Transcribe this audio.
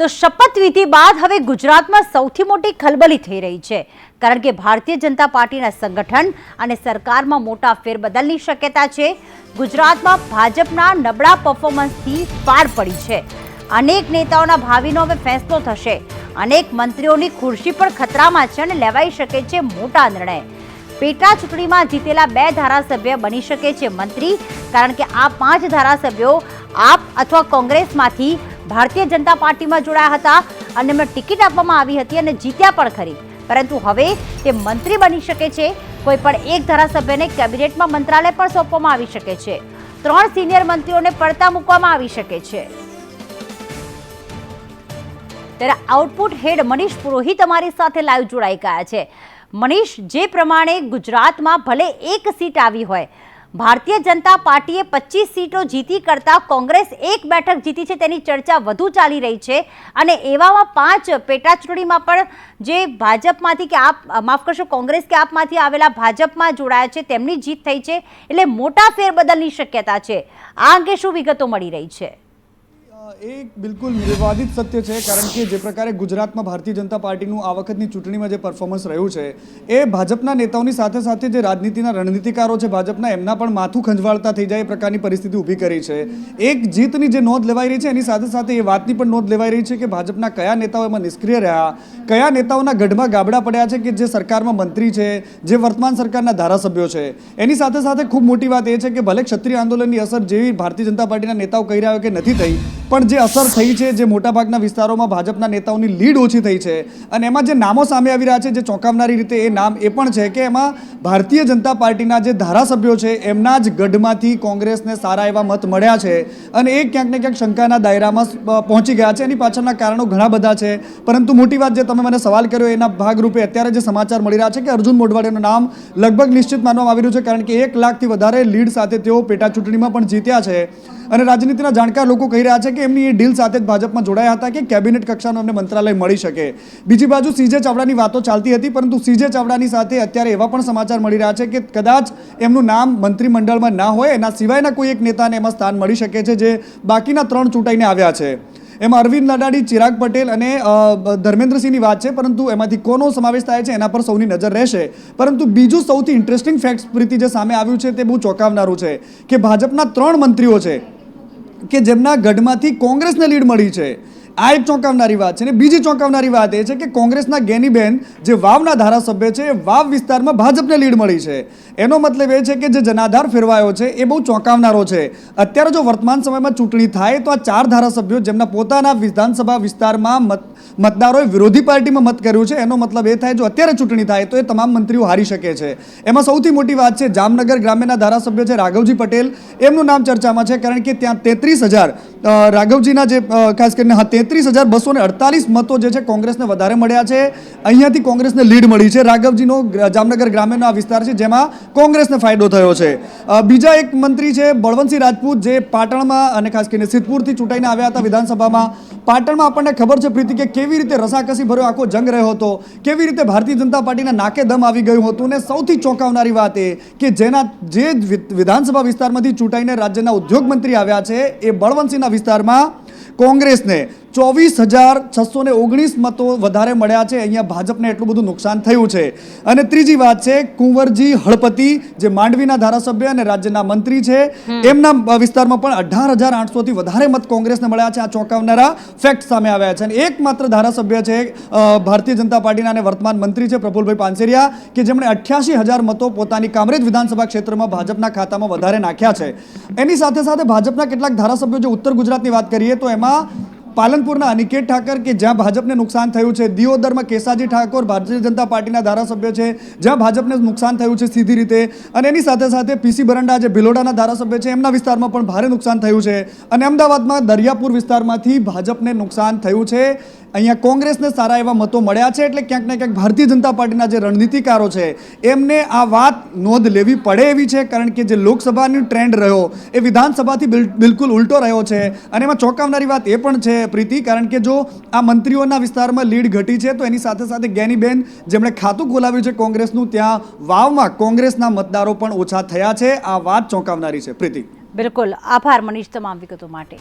તો શપથવિધિ બાદ હવે ગુજરાતમાં સૌથી મોટી ખલબલી થઈ રહી છે. કારણ કે ભારતીય જનતા પાર્ટીના સંગઠન અને સરકારમાં મોટા ફેરબદલની શક્યતા છે. ગુજરાતમાં ભાજપના નબળા પરફોર્મન્સથી પાર પડી છે. અનેક નેતાઓના ભાવિનો હવે ફેંસલો થશે. અનેક મંત્રીઓની ખુરશી પણ ખતરામાં છે અને લેવાઈ શકે છે મોટા નિર્ણય. પેટા ચૂંટણીમાં જીતેલા બે ધારાસભ્ય બની શકે છે મંત્રી, કારણ કે આ પાંચ ધારાસભ્યો આપ અથવા કોંગ્રેસમાંથી ભારતીય જનતા પાર્ટીમાં જોડાયા હતા અને એમને ટિકિટ આપવામાં આવી હતી અને જીત્યા પણ ખરી. પરંતુ હવે તે મંત્રી બની શકે છે. કોઈ પણ એક ધારાસભ્યને કેબિનેટમાં મંત્રાલય પણ સોંપવામાં આવી શકે છે. ત્રણ સિનિયર મંત્રીઓને પડતા મૂકવામાં આવી શકે છે. ત્યારે આઉટપુટ હેડ મનીષ પુરોહિત અમારી સાથે લાઈવ જોડાઈ ગયા છે. મનીષ, જે પ્રમાણે ગુજરાતમાં ભલે એક સીટ આવી હોય ભારતીય જનતા પાર્ટીએ પચીસ સીટો જીતી કરતા કોંગ્રેસ એક બેઠક જીતી છે, તેની ચર્ચા વધુ ચાલી રહી છે. અને એવામાં પાંચ પેટા ચૂંટણીમાં પણ જે ભાજપમાંથી કે આપ, માફ કરશો, કોંગ્રેસ કે આપમાંથી આવેલા ભાજપમાં જોડાયા છે, તેમની જીત થઈ છે, એટલે મોટા ફેરબદલની શક્યતા છે. આ અંગે શું વિગતો મળી રહી છે? એ બિલકુલ વિવાદિત સત્ય છે, કારણ કે જે પ્રકારે ગુજરાતમાં ભારતીય જનતા પાર્ટીનું આ વખતની ચૂંટણીમાં જે પરફોર્મન્સ રહ્યું છે, એ ભાજપના નેતાઓની સાથે સાથે જે રાજનીતિના રણનીતિકારો છે, ભાજપના એમના પણ માથું ખંજવાળતા થઈ જાય એ પ્રકારની પરિસ્થિતિ ઊભી કરી છે. એક જીતની જે નોંધ લેવાઈ રહી છે, એની સાથે સાથે એ વાતની પણ નોંધ લેવાઈ રહી છે કે ભાજપના કયા નેતાઓ એમાં નિષ્ક્રિય રહ્યા, કયા નેતાઓના ગઢમાં ગાબડા પડ્યા છે કે જે સરકારમાં મંત્રી છે, જે વર્તમાન સરકારના ધારાસભ્યો છે. એની સાથે સાથે ખૂબ મોટી વાત એ છે કે ભલે ક્ષત્રિય આંદોલનની અસર જેવી ભારતીય જનતા પાર્ટીના નેતાઓ કહી રહ્યા હોય કે નથી થઈ, પણ જે અસર થઈ છે, જે મોટાભાગના વિસ્તારોમાં ભાજપના નેતાઓની લીડ ઓછી થઈ છે અને એમાં જે નામો સામે આવી રહ્યા છે, જે ચોંકાવનારી રીતે એ નામ એ પણ છે કે એમાં ભારતીય જનતા પાર્ટીના જે ધારાસભ્યો છે, એમના જ ગઢમાંથી કોંગ્રેસને સારા એવા મત મળ્યા છે અને એ ક્યાંક ને ક્યાંક શંકાના દાયરામાં પહોંચી ગયા છે. એની પાછળના કારણો ઘણા બધા છે. પરંતુ મોટી વાત જે તમે મને સવાલ કર્યો એના ભાગરૂપે અત્યારે જે સમાચાર મળી રહ્યા છે કે અર્જુન મોઢવાડિયાનું નામ લગભગ નિશ્ચિત માનવામાં આવી રહ્યું છે કારણ કે એક લાખથી વધારે લીડ સાથે તેઓ પેટા ચૂંટણીમાં પણ જીત્યા છે અને રાજનીતિના જાણકાર લોકો કહી રહ્યા છે કે એમની એ ડીલ સાથે જ ભાજપમાં જોડાયા હતા કે કેબિનેટ કક્ષાનું એમને મંત્રાલય મળી શકે. બીજી બાજુ સીજે ચાવડાની વાતો ચાલતી હતી, પરંતુ સીજે ચાવડાની સાથે અત્યારે એવા પણ સમાચાર મળી રહ્યા છે કે કદાચ એમનું નામ મંત્રીમંડળમાં ના હોય, એના સિવાયના કોઈ એક નેતાને એમાં સ્થાન મળી શકે છે, જે બાકીના ત્રણ ચૂંટાઈને આવ્યા છે. એમાં અરવિંદ લડાડી, ચિરાગ પટેલ અને ધર્મેન્દ્રસિંહની વાત છે, પરંતુ એમાંથી કોનો સમાવેશ થાય છે એના પર સૌની નજર રહેશે. પરંતુ બીજું સૌથી ઇન્ટરેસ્ટિંગ ફેક્ટ પ્રીતિ જે સામે આવ્યું છે તે બહુ ચોંકાવનારું છે કે ભાજપના ત્રણ મંત્રીઓ છે. કે જેમના ગઢમાંથી કોંગ્રેસને લીડ મળી છે. આ એક ચોંકાવનારી વાત છે અને બીજી ચોંકાવનારી વાત એ છે કે કોંગ્રેસના ગેનીબેન જે વાવના ધારાસભ્ય છે એ વાવ વિસ્તારમાં ભાજપને લીડ મળી છે. એનો મતલબ એ છે કે જે જનાધાર ફેરવાયો છે એ બહુ ચોંકાવનારો છે. અત્યારે જો વર્તમાન સમયમાં ચૂંટણી થાય તો આ ચાર ધારાસભ્યો જેમના પોતાના વિધાનસભા વિસ્તારમાં મત, મતદારોએ વિરોધી પાર્ટીમાં મત કર્યું છે, એનો મતલબ એ થાય જો અત્યારે ચૂંટણી થાય તો એ તમામ મંત્રીઓ હારી શકે છે. એમાં સૌથી મોટી વાત છે જામનગર ગ્રામ્યના ધારાસભ્ય છે રાઘવજી પટેલ. એમનું નામ ચર્ચામાં છે કારણ કે ત્યાં તેત્રીસ હજાર રાઘવજીના જે ખાસ કરીને હા, તેત્રીસ હજાર બસો ને અડતાલીસ મતો જે છે કોંગ્રેસને વધારે મળ્યા છે. અહીંયાથી કોંગ્રેસને લીડ મળી છે. રાઘવજીનો જામનગર ગ્રામ્યનો આ વિસ્તાર છે જેમાં કોંગ્રેસને ફાયદો થયો છે. બીજા એક મંત્રી છે બળવંતસિંહ રાજપૂત જે પાટણમાં અને ખાસ કરીને સિદ્ધપુરથી ચૂંટાઈને આવ્યા હતા વિધાનસભામાં. પાટણમાં આપણને ખબર છે પ્રીતિ કે કેવી રીતે રસાકસી ભર્યો આખો જંગ રહ્યો હતો. કેવી રીતે ભારતીય જનતા પાર્ટીના નાકે દમ આવી ગયું હતું ને સૌથી ચોંકાવનારી વાત એ કે જેના જે વિધાનસભા વિસ્તારમાંથી ચૂંટાઈને રાજ્યના ઉદ્યોગ મંત્રી આવ્યા છે એ બળવંતસિંહના વિસ્તારમાં કોંગ્રેસને ચોવીસ હજાર છસો ને ઓગણીસ મતો વધારે મળ્યા છે. અહીંયા ભાજપને એટલું બધું નુકસાન થયું છે. અને ત્રીજી વાત છે કુંવરજી હળપતિ જે માંડવીના ધારાસભ્ય અને રાજ્યના મંત્રી છે એમના વિસ્તારમાં પણ અઢાર હજાર આઠસોથી વધારે મત કોંગ્રેસને મળ્યા છે. આ ચોંકાવનારા ફેક્ટ સામે આવ્યા છે. અને એકમાત્ર ધારાસભ્ય છે ભારતીય જનતા પાર્ટીના અને વર્તમાન મંત્રી છે પ્રફુલભાઈ પાનસેરિયા કે જેમણે અઠ્યાસી હજાર મતો પોતાની કામરેજ વિધાનસભા ક્ષેત્રમાં ભાજપના ખાતામાં વધારે નાખ્યા છે. એની સાથે સાથે ભાજપના કેટલાક ધારાસભ્યો જો ઉત્તર ગુજરાતની વાત કરીએ તો એમાં પાલનપુરના અનિકેત ઠાકર કે જ્યાં ભાજપને નુકસાન થયું છે? દિયોદરમાં કેસાજી ઠાકોર ભારતીય જનતા પાર્ટીના ધારાસભ્ય છે, જ્યાં ભાજપને નુકસાન થયું છે સીધી રીતે. અને એની સાથે સાથે પીસી બરંડા જે ભિલોડાના ધારાસભ્ય છે, એમના વિસ્તારમાં પણ ભારે નુકસાન થયું છે. અને અમદાવાદમાં દરિયાપુર વિસ્તારમાંથી ભાજપને નુકસાન થયું છે. અહીંયા કોંગ્રેસને સારા એવા મતો મળ્યા છે, એટલે ક્યાંક ને ક્યાંક ભારતીય જનતા પાર્ટીના જે રણનીતિકારો છે, એમને આ વાત નોંધ લેવી પડે એવી છે, કારણ કે જે લોકસભાની ટ્રેન્ડ રહ્યો, એ વિધાનસભાથી બિલકુલ ઉલટો રહ્યો છે. અને એમાં ચોંકાવનારી વાત એ પણ છે પ્રીતિ, કારણ કે જો આ મંત્રીઓના વિસ્તારમાં લીડ ઘટી છે, તો એની સાથે સાથે ગેનીબેન, જેમણે ખાતું ખોલાવ્યું છે કોંગ્રેસનું, ત્યાં વાવમાં કોંગ્રેસના મતદારો પણ ઓછા થયા છે. આ વાત ચોંકાવનારી છે. પ્રીતિ. બિલકુલ. આભાર, મનીષ, તમામ વિગતો માટે.